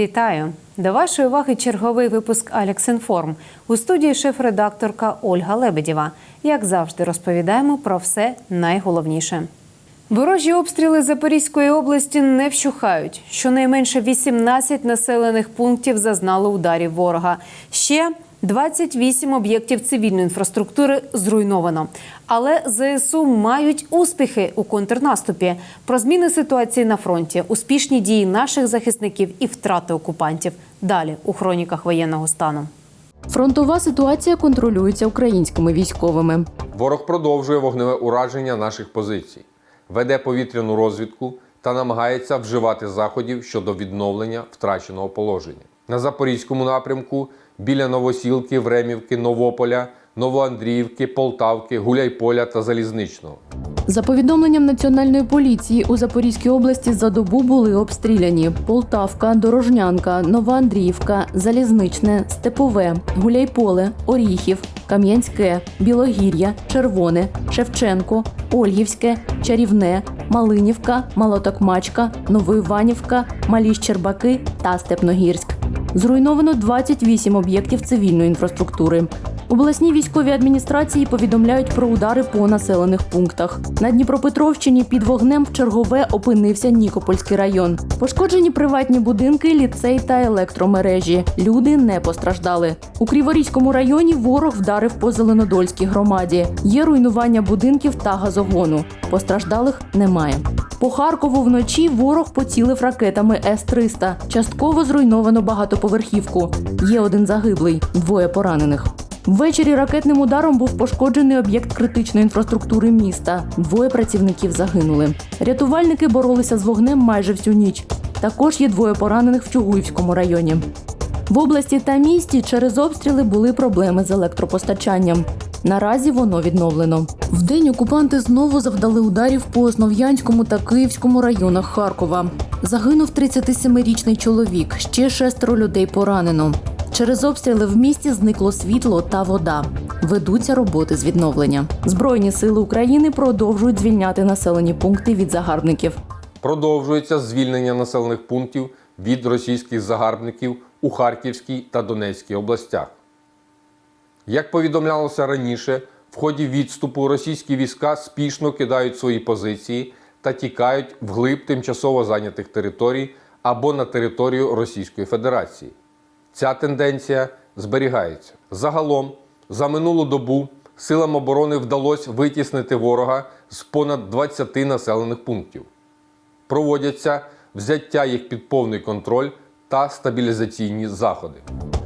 Вітаю! До вашої уваги черговий випуск «Алексінформ». У студії шеф-редакторка Ольга Лебедєва. Як завжди, розповідаємо про все найголовніше. Ворожі обстріли Запорізької області не вщухають. Щонайменше 18 населених пунктів зазнали ударів ворога. Ще 28 об'єктів цивільної інфраструктури зруйновано. Але ЗСУ мають успіхи у контрнаступі. Про зміни ситуації на фронті, успішні дії наших захисників і втрати окупантів. Далі у хроніках воєнного стану. Фронтова ситуація контролюється українськими військовими. Ворог продовжує вогневе ураження наших позицій, веде повітряну розвідку та намагається вживати заходів щодо відновлення втраченого положення. На Запорізькому напрямку біля Новосілки, Времівки, Новополя, Новоандріївки, Полтавки, Гуляйполя та Залізничного. За повідомленням національної поліції у Запорізькій області за добу були обстріляні Полтавка, Дорожнянка, Новоандріївка, Залізничне, Степове, Гуляйполе, Оріхів, Кам'янське, Білогір'я, Червоне, Шевченко, Ольгівське, Чарівне, Малинівка, Малотокмачка, Новоіванівка, Малі Щербаки та Степногірськ. Зруйновано 28 об'єктів цивільної інфраструктури. Обласні військові адміністрації повідомляють про удари по населених пунктах. На Дніпропетровщині під вогнем в чергове опинився Нікопольський район. Пошкоджені приватні будинки, ліцей та електромережі. Люди не постраждали. У Криворізькому районі ворог вдарив по Зеленодольській громаді. Є руйнування будинків та газогону. Постраждалих немає. По Харкову вночі ворог поцілив ракетами С-300. Частково зруйновано багатоповерхівку. Є один загиблий, двоє поранених. Ввечері ракетним ударом був пошкоджений об'єкт критичної інфраструктури міста. Двоє працівників загинули. Рятувальники боролися з вогнем майже всю ніч. Також є двоє поранених в Чугуївському районі. В області та місті через обстріли були проблеми з електропостачанням. Наразі воно відновлено. Вдень окупанти знову завдали ударів по Основ'янському та Київському районах Харкова. Загинув 37-річний чоловік, ще шестеро людей поранено. Через обстріли в місті зникло світло та вода. Ведуться роботи з відновлення. Збройні сили України продовжують звільняти населені пункти від загарбників. Продовжується звільнення населених пунктів від російських загарбників у Харківській та Донецькій областях. Як повідомлялося раніше, в ході відступу російські війська спішно кидають свої позиції та тікають вглиб тимчасово зайнятих територій або на територію Російської Федерації. Ця тенденція зберігається. Загалом, за минулу добу силам оборони вдалося витіснити ворога з понад 20 населених пунктів. Проводяться взяття їх під повний контроль та стабілізаційні заходи.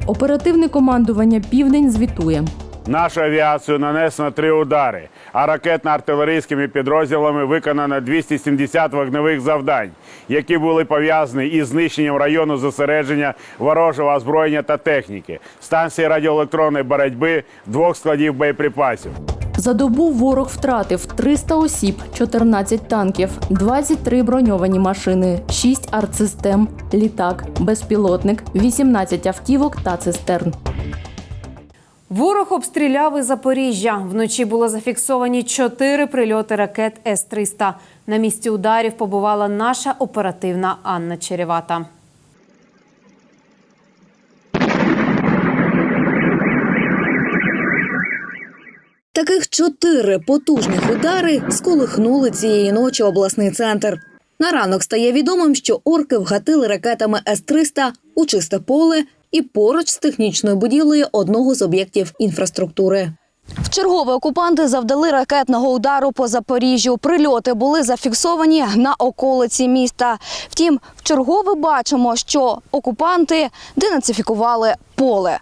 Оперативне командування Південь звітує. Нашу авіацію нанесено три удари, а ракетно-артилерійськими підрозділами виконано 270 вогневих завдань, які були пов'язані із знищенням району зосередження ворожого озброєння та техніки, станції радіоелектронної боротьби, двох складів боєприпасів. За добу ворог втратив 300 осіб, 14 танків, 23 броньовані машини, 6 артсистем, літак, безпілотник, 18 автівок та цистерн. Ворог обстріляв і Запоріжжя. Вночі було зафіксовані чотири прильоти ракет С-300. На місці ударів побувала наша оперативна Анна Черевата. Таких чотири потужних удари сколихнули цієї ночі обласний центр. На ранок стає відомим, що орки вгатили ракетами С-300 у чисте поле і поруч з технічною будівлею одного з об'єктів інфраструктури. Вчергове окупанти завдали ракетного удару по Запоріжжю. Прильоти були зафіксовані на околиці міста. Втім, вчергове бачимо, що окупанти денацифікували поле.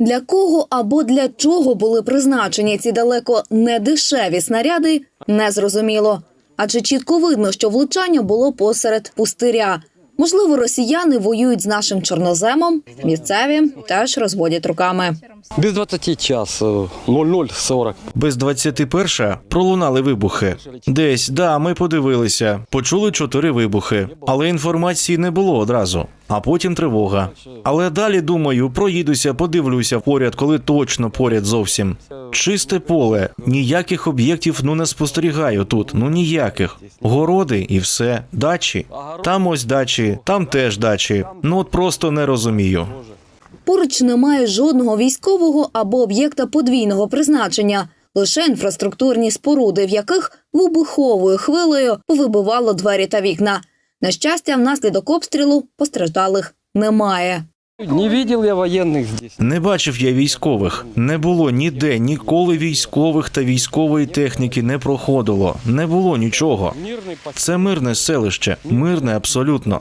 Для кого або для чого були призначені ці далеко не дешеві снаряди, незрозуміло. Адже чітко видно, що влучання було посеред пустиря. Можливо, росіяни воюють з нашим чорноземом, місцеві теж розводять руками. Без 20 час, е, 00.40. Без 21 пролунали вибухи. Десь, да, ми подивилися, почули чотири вибухи, але інформації не було одразу. А потім тривога. Але далі думаю, проїдуся, подивлюся поряд, коли точно поряд зовсім. Чисте поле, ніяких об'єктів ну не спостерігаю тут. Ну ніяких. Городи і все, дачі. Там ось дачі, там теж дачі. Ну от просто не розумію. Поруч немає жодного військового або об'єкта подвійного призначення, лише інфраструктурні споруди, в яких вибуховою хвилею вибивало двері та вікна. На щастя, внаслідок обстрілу постраждалих немає. Не видел я военных здесь. Не бачив я військових. Не було ніде ніколи військових та військової техніки не проходило. Не було нічого. Це мирне селище, мирне абсолютно.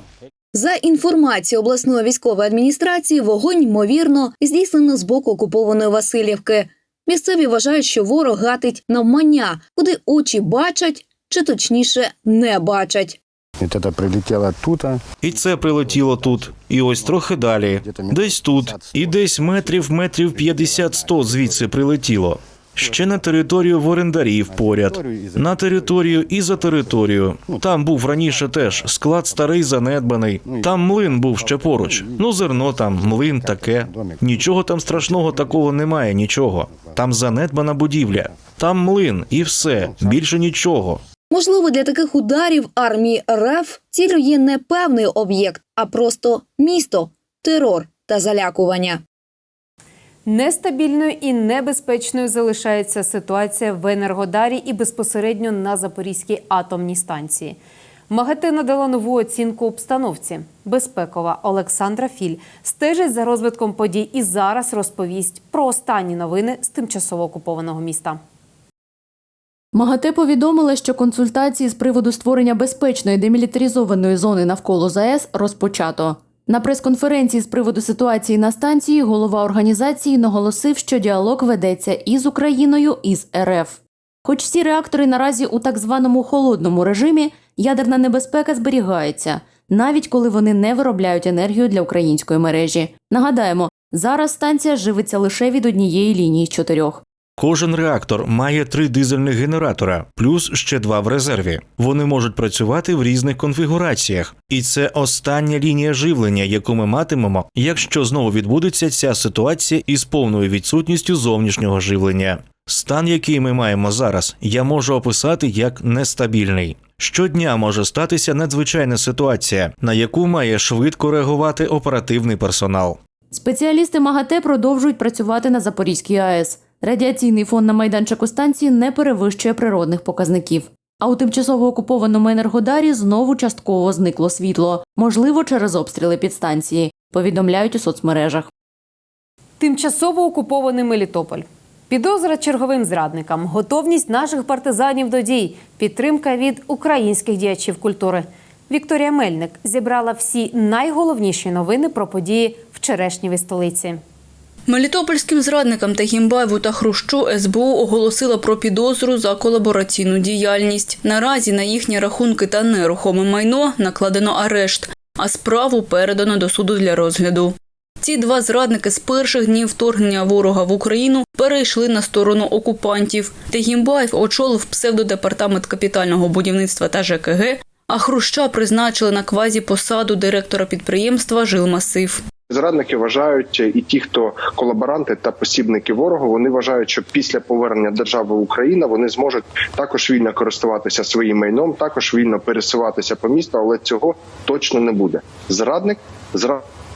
За інформацією обласної військової адміністрації, вогонь ймовірно здійснено з боку окупованої Васильівки. Місцеві вважають, що ворог гатить навмання, куди очі бачать, чи точніше не бачать. Вот это прилетело оттуда. І це прилетіло тут, і ось трохи далі. Десь тут, і десь метрів метрів 50-100 звідси прилетіло. Ще на територію в орендарів поряд, на територію і за територію. Там був раніше теж склад старий занедбаний. Там млин був ще поруч. Ну, зерно там, млин таке. Нічого там страшного такого немає, нічого. Там занедбана будівля. Там млин і все, більше нічого. Можливо, для таких ударів армії РФ ціллю є не певний об'єкт, а просто місто, терор та залякування. Нестабільною і небезпечною залишається ситуація в Енергодарі і безпосередньо на Запорізькій атомній станції. МАГАТЕ надала нову оцінку обстановці. Безпекова Олександра Філь стежить за розвитком подій і зараз розповість про останні новини з тимчасово окупованого міста. МАГАТЕ повідомила, що консультації з приводу створення безпечної демілітаризованої зони навколо ЗАЕС розпочато. На прес-конференції з приводу ситуації на станції голова організації наголосив, що діалог ведеться і з Україною, і з РФ. Хоч всі реактори наразі у так званому холодному режимі, ядерна небезпека зберігається, навіть коли вони не виробляють енергію для української мережі. Нагадаємо, зараз станція живиться лише від однієї лінії чотирьох. Кожен реактор має три дизельних генератора, плюс ще два в резерві. Вони можуть працювати в різних конфігураціях, і це остання лінія живлення, яку ми матимемо, якщо знову відбудеться ця ситуація із повною відсутністю зовнішнього живлення. Стан, який ми маємо зараз, я можу описати як нестабільний. Щодня може статися надзвичайна ситуація, на яку має швидко реагувати оперативний персонал. Спеціалісти МАГАТЕ продовжують працювати на Запорізькій АЕС. Радіаційний фон на майданчику станції не перевищує природних показників. А у тимчасово окупованому енергодарі знову частково зникло світло, можливо, через обстріли підстанції, повідомляють у соцмережах. Тимчасово окупований Мелітополь. Підозра черговим зрадникам, готовність наших партизанів до дій, підтримка від українських діячів культури. Вікторія Мельник зібрала всі найголовніші новини про події в вчорашньої столиці. Мелітопольським зрадникам Тагімбаєву та Хрущу СБУ оголосила про підозру за колабораційну діяльність. Наразі на їхні рахунки та нерухоме майно накладено арешт, а справу передано до суду для розгляду. Ці два зрадники з перших днів вторгнення ворога в Україну перейшли на сторону окупантів. Тагімбаєв очолив псевдодепартамент капітального будівництва та ЖКГ, а Хруща призначили на квазі посаду директора підприємства Жилмасив. Зрадники вважають, і ті, хто колаборанти та посібники ворогу, вони вважають, що після повернення держави Україна вони зможуть також вільно користуватися своїм майном, також вільно пересуватися по місту, але цього точно не буде. Зрадник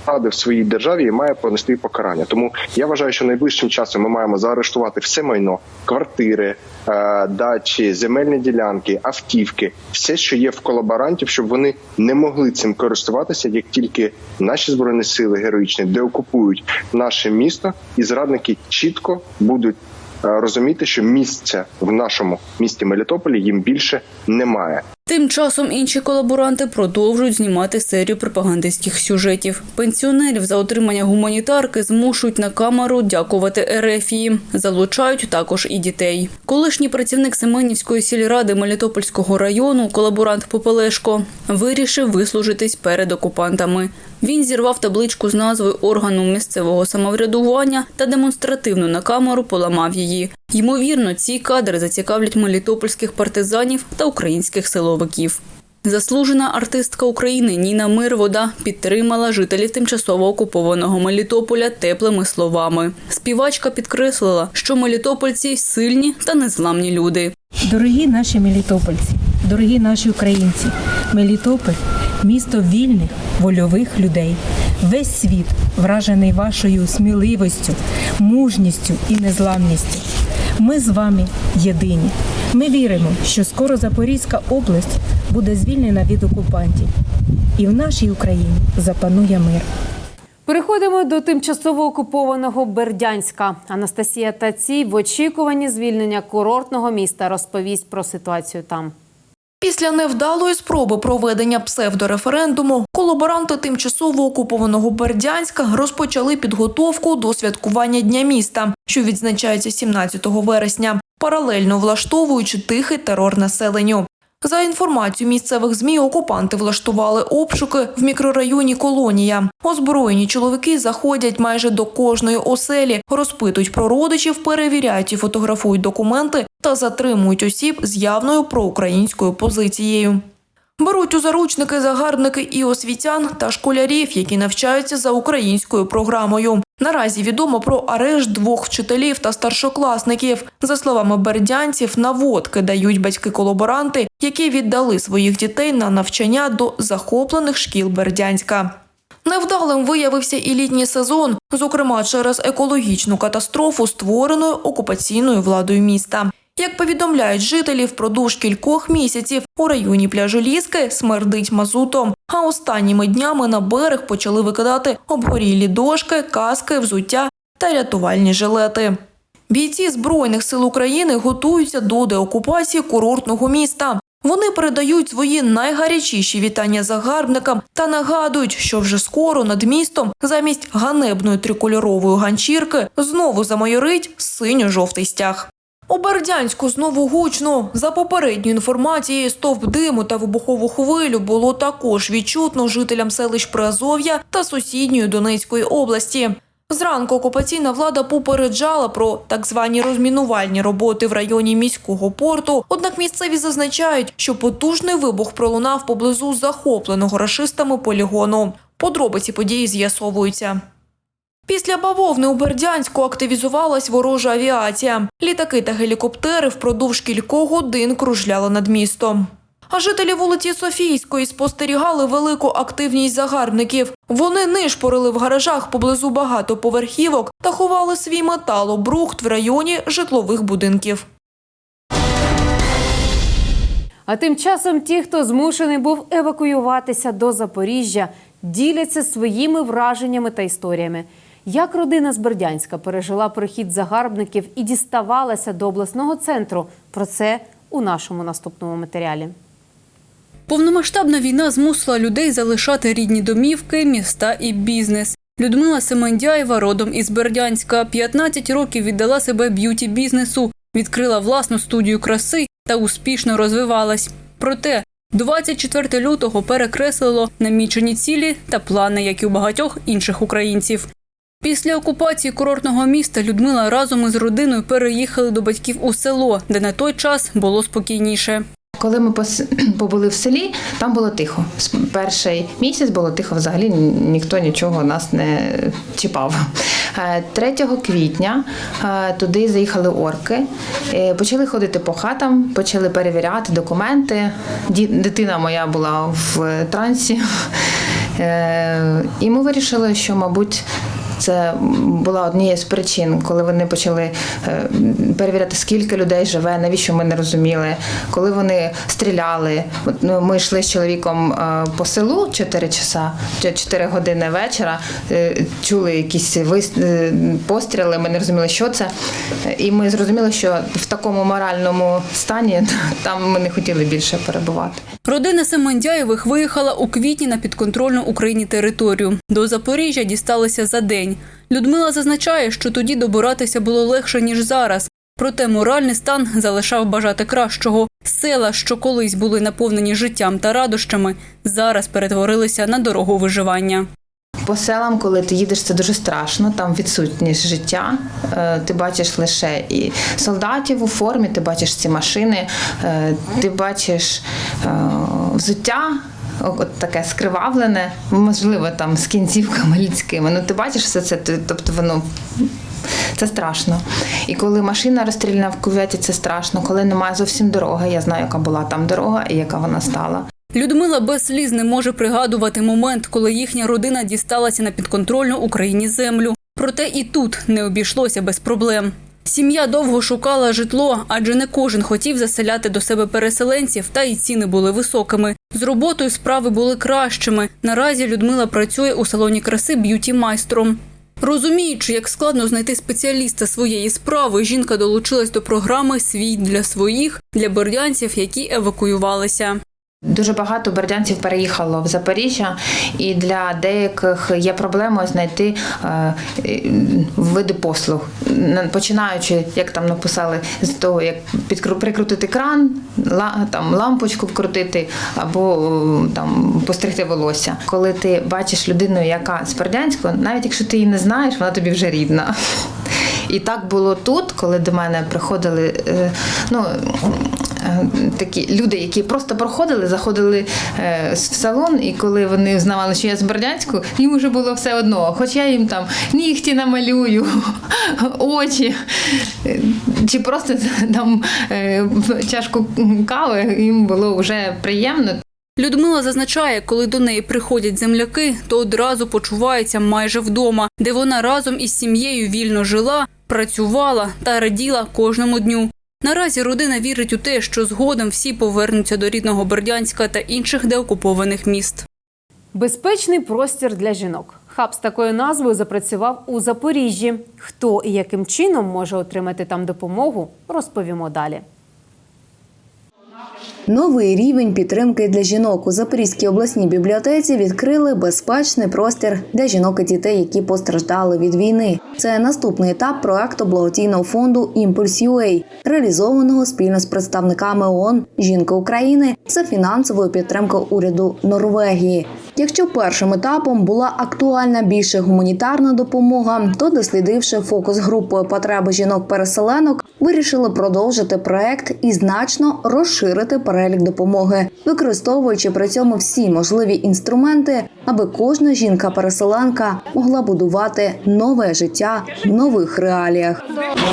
зрадив своїй державі і має понести покарання. Тому я вважаю, що найближчим часом ми маємо заарештувати все майно, квартири, е, дачі, земельні ділянки, автівки, все, що є в колаборантів, щоб вони не могли цим користуватися, як тільки наші збройні сили героїчні деокупують наше місто, і зрадники чітко будуть е, розуміти, що місця в нашому місті Мелітополі їм більше немає. Тим часом інші колаборанти продовжують знімати серію пропагандистських сюжетів. Пенсіонерів за отримання гуманітарки змушують на камеру дякувати Ерефії. Залучають також і дітей. Колишній працівник Семенівської сільради Мелітопольського району, колаборант Попелешко, вирішив вислужитись перед окупантами. Він зірвав табличку з назвою органу місцевого самоврядування та демонстративно на камеру поламав її. Ймовірно, ці кадри зацікавлять мелітопольських партизанів та українських силовиків. Заслужена артистка України Ніна Мирвода підтримала жителів тимчасово окупованого Мелітополя теплими словами. Співачка підкреслила, що мелітопольці сильні та незламні люди. Дорогі наші мелітопольці, дорогі наші українці, Мелітополь місто вільних, вольових людей. Весь світ вражений вашою сміливістю, мужністю і незламністю. Ми з вами єдині. Ми віримо, що скоро Запорізька область буде звільнена від окупантів, і в нашій Україні запанує мир. Переходимо до тимчасово окупованого Бердянська. Анастасія Тацій в очікуванні звільнення курортного міста розповість про ситуацію там. Після невдалої спроби проведення псевдореферендуму колаборанти тимчасово окупованого Бердянська розпочали підготовку до святкування Дня міста, що відзначається 17 вересня, паралельно влаштовуючи тихий терор населенню. За інформацією місцевих змі, окупанти влаштували обшуки в мікрорайоні Колонія. Озброєні чоловіки заходять майже до кожної оселі, розпитують про родичів, перевіряють і фотографують документи та затримують осіб з явною проукраїнською позицією. Беруть у заручники загарбники і освітян та школярів, які навчаються за українською програмою. Наразі відомо про арешт двох вчителів та старшокласників. За словами бердянців, наводки дають батьки-колаборанти, які віддали своїх дітей на навчання до захоплених шкіл Бердянська. Невдалим виявився і літній сезон, зокрема через екологічну катастрофу, створеною окупаційною владою міста. Як повідомляють жителі, впродовж кількох місяців у районі пляжу Ліски смердить мазутом. А останніми днями на берег почали викидати обгорілі дошки, каски, взуття та рятувальні жилети. Бійці Збройних сил України готуються до деокупації курортного міста. Вони передають свої найгарячіші вітання загарбникам та нагадують, що вже скоро над містом замість ганебної трикольорової ганчірки знову замайорить синьо-жовтий стяг. У Бердянську знову гучно. За попередньою інформацією, стовп диму та вибухову хвилю було також відчутно жителям селищ Приазов'я та сусідньої Донецької області. Зранку окупаційна влада попереджала про так звані розмінувальні роботи в районі міського порту. Однак місцеві зазначають, що потужний вибух пролунав поблизу захопленого рашистами полігону. Подробиці події з'ясовуються. Після бавовни у Бердянську активізувалась ворожа авіація. Літаки та гелікоптери впродовж кількох годин кружляли над містом. А жителі вулиці Софійської спостерігали велику активність загарбників. Вони нишпорили в гаражах поблизу багатоповерхівок та ховали свій металобрухт в районі житлових будинків. А тим часом ті, хто змушений був евакуюватися до Запоріжжя, діляться своїми враженнями та історіями. Як родина з Бердянська пережила прихід загарбників і діставалася до обласного центру? Про це у нашому наступному матеріалі. Повномасштабна війна змусила людей залишати рідні домівки, міста і бізнес. Людмила Семендяєва родом із Бердянська. 15 років віддала себе б'юті бізнесу, відкрила власну студію краси та успішно розвивалась. Проте 24 лютого перекреслило намічені цілі та плани, як і у багатьох інших українців. Після окупації курортного міста Людмила разом із родиною переїхали до батьків у село, де на той час було спокійніше. Коли ми побули в селі, там було тихо. Перший місяць було тихо, взагалі ніхто нічого нас не чіпав. Е, 3 квітня е, туди заїхали орки, е, почали ходити по хатам, почали перевіряти документи. Дитина моя була в трансі. Е, І ми вирішили, що, мабуть, це була однією з причин, коли вони почали е, перевіряти, скільки людей живе, навіщо ми не розуміли. Коли вони стріляли, ну, ми йшли з чоловіком е, по селу 4 часа, 4 години вечора, е, чули якісь постріли, ми не розуміли, що це. І ми зрозуміли, що в такому моральному стані там ми не хотіли більше перебувати. Родина Семендяєвих виїхала у квітні на підконтрольну Україні територію. До Запоріжжя дісталися за день. Людмила зазначає, що тоді добиратися було легше, ніж зараз. Проте моральний стан залишав бажати кращого. Села, що колись були наповнені життям та радощами, зараз перетворилися на дорогу виживання. По селам, коли ти їдеш, це дуже страшно. Там відсутність життя. Е, Ти бачиш лише і солдатів у формі, ти бачиш ці машини, е, ти бачиш е, взуття. От таке скривавлене, можливо, там з кінцівками людськими. Ну, ти бачиш все це, тобто воно це страшно. І коли машина розстріляна в кюветі, це страшно. Коли немає зовсім дороги, я знаю, яка була там дорога і яка вона стала. Людмила без сліз не може пригадувати момент, коли їхня родина дісталася на підконтрольну Україні землю. Проте і тут не обійшлося без проблем. Сім'я довго шукала житло, адже не кожен хотів заселяти до себе переселенців, та й ціни були високими. З роботою справи були кращими. Наразі Людмила працює у салоні краси б'юті майстром. Розуміючи, як складно знайти спеціаліста своєї справи, жінка долучилась до програми Свій для своїх для бордянців, які евакуювалися. Дуже багато бердянців переїхало в Запоріжжя, і для деяких є проблема знайти е, е, види послуг. Починаючи, як там написали, з того, як прикрутити кран, там, лампочку вкрутити або е, там, постригти волосся. Коли ти бачиш людину, яка з Бердянського, навіть якщо ти її не знаєш, вона тобі вже рідна. І так було тут, коли до мене приходили ну, такі люди, які просто проходили, заходили е, в салон, і коли вони знавали, що я з Бердянську, їм вже було все одно. Хоч я їм там нігті намалюю, очі, е, чи просто дам е, чашку кави, їм було вже приємно. Людмила зазначає, коли до неї приходять земляки, то одразу почувається майже вдома, де вона разом із сім'єю вільно жила, працювала та раділа кожному дню. Наразі родина вірить у те, що згодом всі повернуться до рідного Бердянська та інших деокупованих міст. Безпечний простір для жінок. Хаб з такою назвою запрацював у Запоріжжі. Хто і яким чином може отримати там допомогу, розповімо далі. Новий рівень підтримки для жінок у Запорізькій обласній бібліотеці відкрили безпечний простір для жінок і дітей, які постраждали від війни. Це наступний етап проекту благодійного фонду Імпульс UA, реалізованого спільно з представниками ООН жінки України за фінансовою підтримкою уряду Норвегії. Якщо першим етапом була актуальна більше гуманітарна допомога, то дослідивши фокус групою потреби жінок-переселенок, вирішили продовжити проект і значно розширити перелік допомоги, використовуючи при цьому всі можливі інструменти, аби кожна жінка-переселенка могла будувати нове життя в нових реаліях.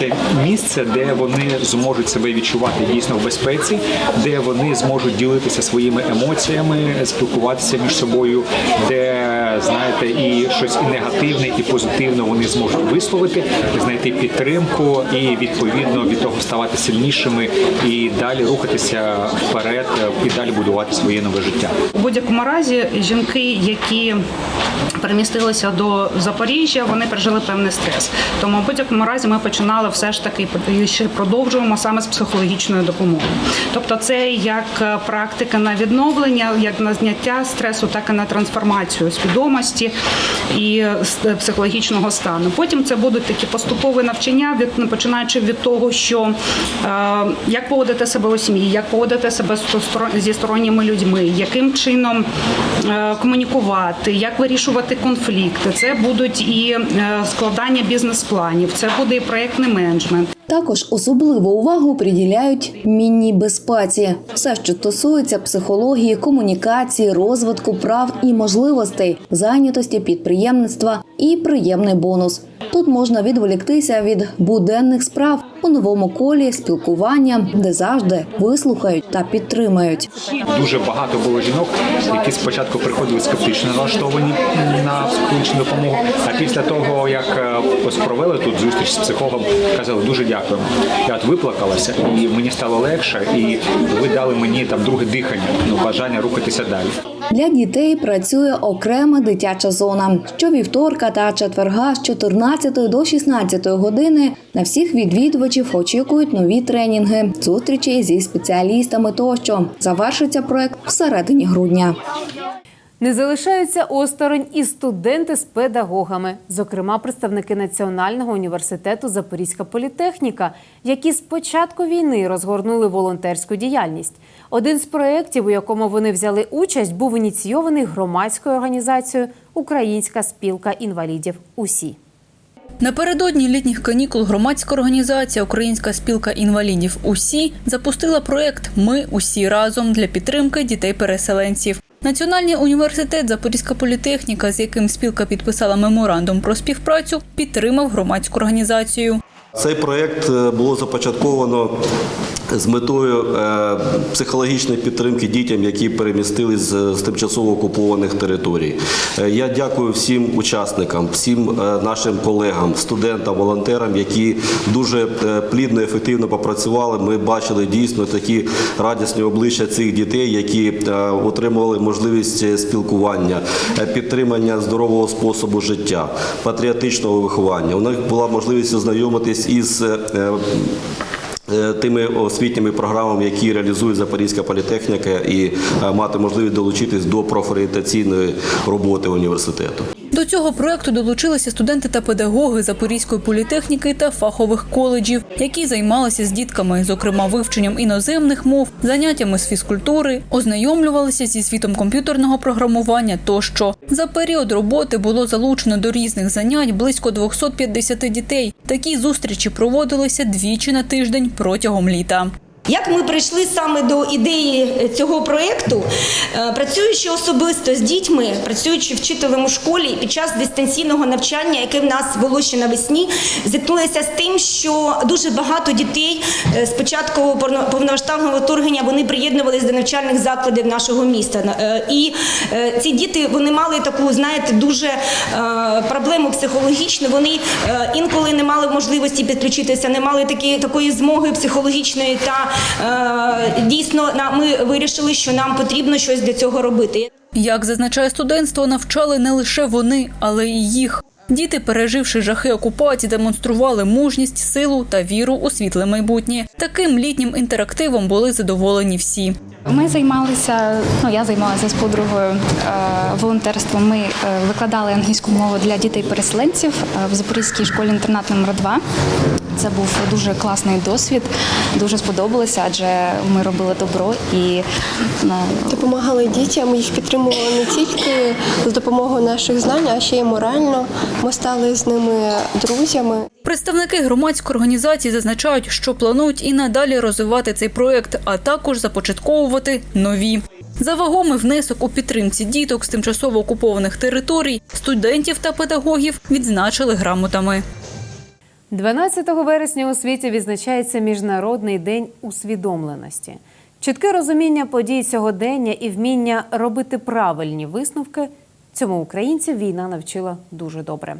Це місце, де вони зможуть себе відчувати дійсно в безпеці, де вони зможуть ділитися своїми емоціями, спілкуватися між собою, де знаєте, і щось і негативне, і позитивне вони зможуть висловити, знайти підтримку і відповідно від того ставати сильнішими і далі рухатися вперед, і далі будувати своє нове життя. У будь-якому разі жінки, які перемістилися до Запоріжжя, вони пережили певний стрес. Тому в будь-якому разі ми починали все ж таки і ще продовжуємо саме з психологічної допомоги. Тобто, це як е, практика на відновлення, як на зняття стресу, так і на трансформацію свідомості і е, психологічного стану. Потім це будуть такі поступові навчання, від починаючи від того, що е, як поводити себе у сім'ї, як поводити себе зі сторонніми людьми, яким чином е, комунікувати, як вирішувати конфлікти. Це будуть і е, складання бізнес-планів, це буде і проєктний менеджмент. Також особливу увагу приділяють мінній безпеці. Все, що стосується психології, комунікації, розвитку прав і можливостей, зайнятості підприємництва і приємний бонус. Тут можна відволіктися від буденних справ у новому колі спілкування, де завжди вислухають та підтримають. Дуже багато було жінок, які спочатку приходили скептично налаштовані на психологічну допомогу. А після того, як е, ось тут зустріч з психологом, казали дуже дякуємо. Я от виплакалася, і мені стало легше, і ви дали мені там друге дихання, ну бажання рухатися далі. Для дітей працює окрема дитяча зона. Щовівторка та четверга з 14 до 16 години на всіх відвідувачів очікують нові тренінги, зустрічі зі спеціалістами тощо. Завершиться проект всередині грудня. Не залишаються осторонь і студенти з педагогами, зокрема представники Національного університету Запорізька політехніка, які з початку війни розгорнули волонтерську діяльність. Один з проєктів, у якому вони взяли участь, був ініційований громадською організацією Українська спілка інвалідів. УСІ. Напередодні літніх канікул громадська організація Українська спілка інвалідів УСІ запустила проект Ми усі разом для підтримки дітей-переселенців. Національний університет Запорізька політехніка, з яким спілка підписала меморандум про співпрацю, підтримав громадську організацію. Цей проєкт е, було започатковано з метою е, психологічної підтримки дітям, які перемістились з, тимчасово окупованих територій. Е, Я дякую всім учасникам, всім е, нашим колегам, студентам, волонтерам, які дуже плідно ефективно попрацювали. Ми бачили дійсно такі радісні обличчя цих дітей, які отримували можливість спілкування, підтримання здорового способу життя, патріотичного виховання. У них була можливість ознайомитись із тими освітніми програмами, які реалізує Запорізька політехніка, і е, мати можливість долучитись до профорієнтаційної роботи університету. До цього проекту долучилися студенти та педагоги Запорізької політехніки та фахових коледжів, які займалися з дітками, зокрема вивченням іноземних мов, заняттями з фізкультури, ознайомлювалися зі світом комп'ютерного програмування тощо. За період роботи було залучено до різних занять близько 250 дітей. Такі зустрічі проводилися двічі на тиждень протягом літа. Як ми прийшли саме до ідеї цього проєкту, Е, працюючи особисто з дітьми, працюючи вчителем у школі під час дистанційного навчання, яке в нас було ще навесні, зіткнулися з тим, що дуже багато дітей е, з початку повно- повномасштабного вторгнення вони приєднувалися до навчальних закладів нашого міста. Е, І е, ці діти вони мали таку, знаєте, дуже е, проблему психологічну. Вони е, інколи не мали можливості підключитися, не мали такі, такої змоги психологічної. Та е, дійсно на- ми вирішили, що нам потрібно щось для цього робити. Як зазначає студентство, навчали не лише вони, але й їх. Діти, переживши жахи окупації, демонстрували мужність, силу та віру у світле майбутнє. Таким літнім інтерактивом були задоволені всі. Ми займалися, ну я займалася з подругою е, волонтерством. Ми е, викладали англійську мову для дітей-переселенців е, в Запорізькій школі інтернат номер 2 Це був дуже класний досвід, дуже сподобалося, адже ми робили добро і ну, Допомагали дітям, їх підтримували не тільки з допомогою наших знань, а ще й морально. Ми стали з ними друзями. Представники громадської організації зазначають, що планують і надалі розвивати цей проект, а також започатковувати нові. За вагомий внесок у підтримці діток з тимчасово окупованих територій, студентів та педагогів відзначили грамотами. 12 вересня у світі відзначається Міжнародний день усвідомленості. Чітке розуміння подій сьогодення і вміння робити правильні висновки цьому українців війна навчила дуже добре.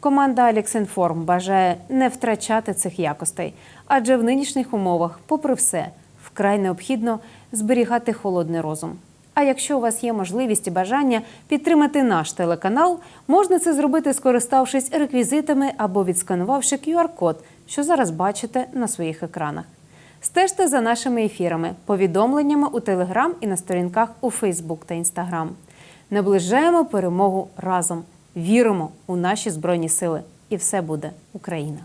Команда Алексінформ бажає не втрачати цих якостей, адже в нинішніх умовах, попри все, вкрай необхідно зберігати холодний розум. А якщо у вас є можливість і бажання підтримати наш телеканал, можна це зробити, скориставшись реквізитами або відсканувавши QR-код, що зараз бачите на своїх екранах. Стежте за нашими ефірами, повідомленнями у Телеграм і на сторінках у Фейсбук та Інстаграм. Наближаємо перемогу разом. Віримо у наші збройні сили, і все буде Україна.